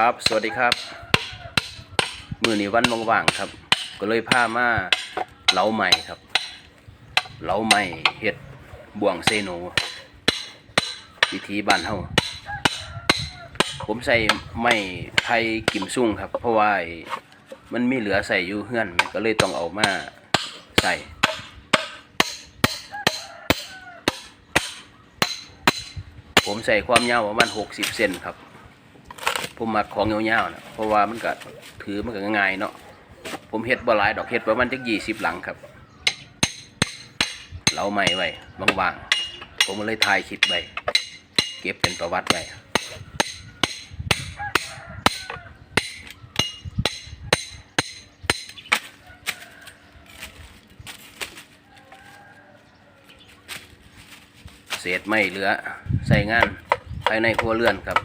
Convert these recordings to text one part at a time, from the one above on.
ครับ สวัสดีครับ มือนี้วันว่างๆครับ ก็เลยพามาเหลาใหม่ครับเหลาใหม่เฮ็ดบ่วงเซโนวิธีบ้านเฮาผมใส่ไม้ไผ่กิมซุ่งครับ เพราะว่ามันมีเหลือใส่อยู่เฮือนก็เลยต้องเอามาใส่ผมใส่ความยาวประมาณ 60 เซนครับ ผมมักของยาวๆนะเพราะว่ามันก็ถือมันก็ง่ายเนาะผมเฮ็ดบ่หลายดอกเฮ็ดประมาณจักยี่สิบหลังครับเราไม่ไว้บางๆผมเลยถ่ายคลิปไว้เก็บเป็นประวัติไว้เศษไม่เหลือใส่งานภายในครัวเรือนครับ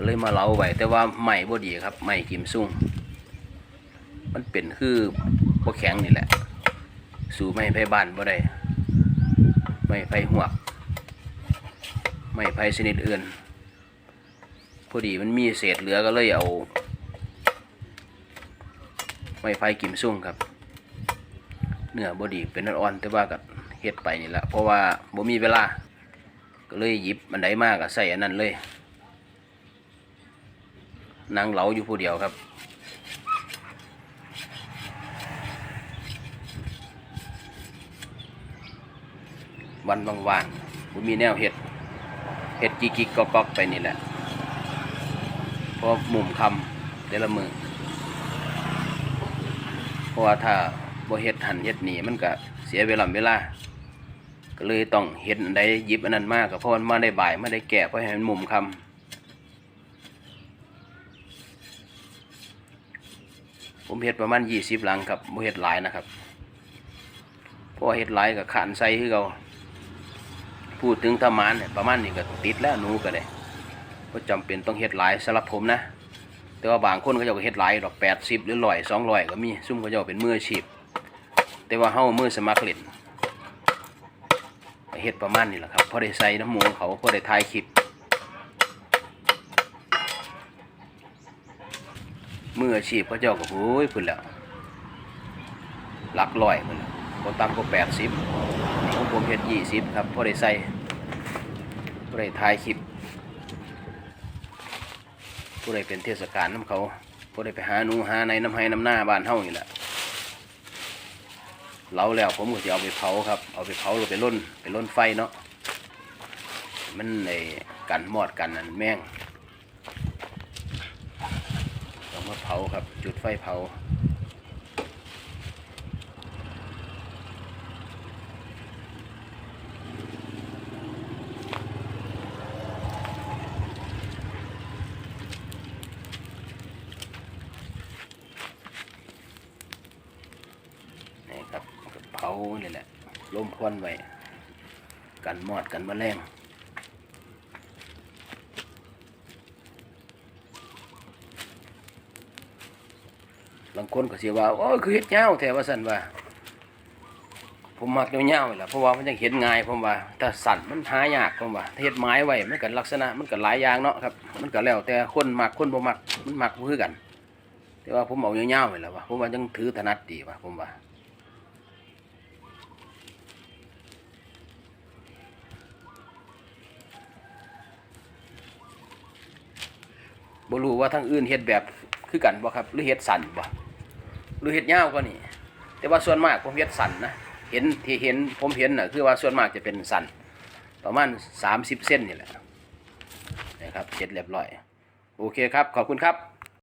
ก็เลยมาเล้าไว้แต่ว่าใหม่บ่ดีครับใหม่กิมซุ่งมันเป็นคือบ่แข็งนี่แหละ สู่ไม้ไผ่บ้านบ่ได้ไม้ไผ่หวก ไม้ไผ่ชนิดอื่นพอดีมันมีเศษเหลือก็เลยเอา ไม้ไผ่กิมซุ่งครับเนื้อบ่ดีเป็นอ่อนๆแต่ว่าก็เฮ็ดไปนี่แหละเพราะว่าบ่มีเวลา ก็เลยหยิบอันใดมากก็ใส่อันนั้นเลย นางเหลาอยู่ผู้เดียวครับ วันว่างๆผมมีแนวเห็ดเห็ดกิกๆกอกๆไปนี่แหละเพราะมุมคำเดละมือเพราะว่าถ้าบ่เห็ดหันเห็ดหนีมันก็เสียเวลาเวลา ก็เลยต้องเห็ดอันใดหยิบอันนั้นมากก็เพราะมันมาได้บ่ายมาได้แก่เพราะให้มันมุมคำ ผมเห็ดประมาณยี่สิบหลังครับบ่เห็ดหลายนะครับเพราะเห็ดหลายกับขานใส่คือเราพูดถึงธรรมานเนี่ยประมาณนี้ก็ติดแล้วหนูก็ได้ก็จำเป็นต้องเห็ดหลายสำหรับผมนะ แต่ว่าบางคนเขาจะก็เห็ดหลายดอกแปดสิบหรือร้อยสองร้อยก็มีซุ่มเขาจะเป็นมืออาชีพแต่ว่าเฮามือสมัครเล่นเห็ดประมาณนี้แหละครับพอได้ใส่น้ำหมูเขาพอได้ถ่ายคลิป มืออาชีพเขาเจ้าก็โอ้ยพุ่นแล้วหลักร้อยพุ่นแล้วก็ต่ำก็แปดสิบของผมเฮ็ดยี่สิบครับพอได้ใส่พอได้ถ่ายคลิปผู้ใดเป็นเทศกาลน้ำเขาผู้ใดไปหาหนูหาในน้ำไห้น้ำหน้าบ้านเฮานี่แหละเล้าแล้วผมก็จะเอาไปเผาครับ เอาไปเผาหรือไปล่นไปล่นไฟเนาะมันในกันมอดกันนั่นแม่ง ต้อง มาเผาครับ จุดไฟเผานี่ครับเผาเลยแหละลมควันไว้ กันมอดกันมแมลง บางคนก็เสียว่าโอ้ยคือเฮ็ดยาแถวว่าสั่นว่า ผมมักยาวๆนี่แหละเพราะว่ามันยังเห็นง่ายผมว่าถ้าสั่นมันหายากผมว่าเฮ็ดไม้ไว้มันก็ลักษณะมันก็หลายอย่างเนาะครับ มันก็แล้วแต่คนมักคนบ่มักมันมักบ่คือกัน แต่ว่าผมเอายาวๆนี่แหละว่าผมว่ายังถือถนัดดีว่าผมว่าบ่รู้ว่าทางอื่นเฮ็ดแบบ คือกันบ่ครับหรือเฮ็ดสันบ่หรือเฮ็ดยาวก็นี่ แต่ว่าส่วนมากผมเฮ็ดสันนะเห็นที่เห็นผมเห็นน่ะคือว่าส่วนมากจะเป็นสันประมาณ30เส้นนี่แหละนะครับเสร็จเรียบร้อย โอเคครับ ขอบคุณครับ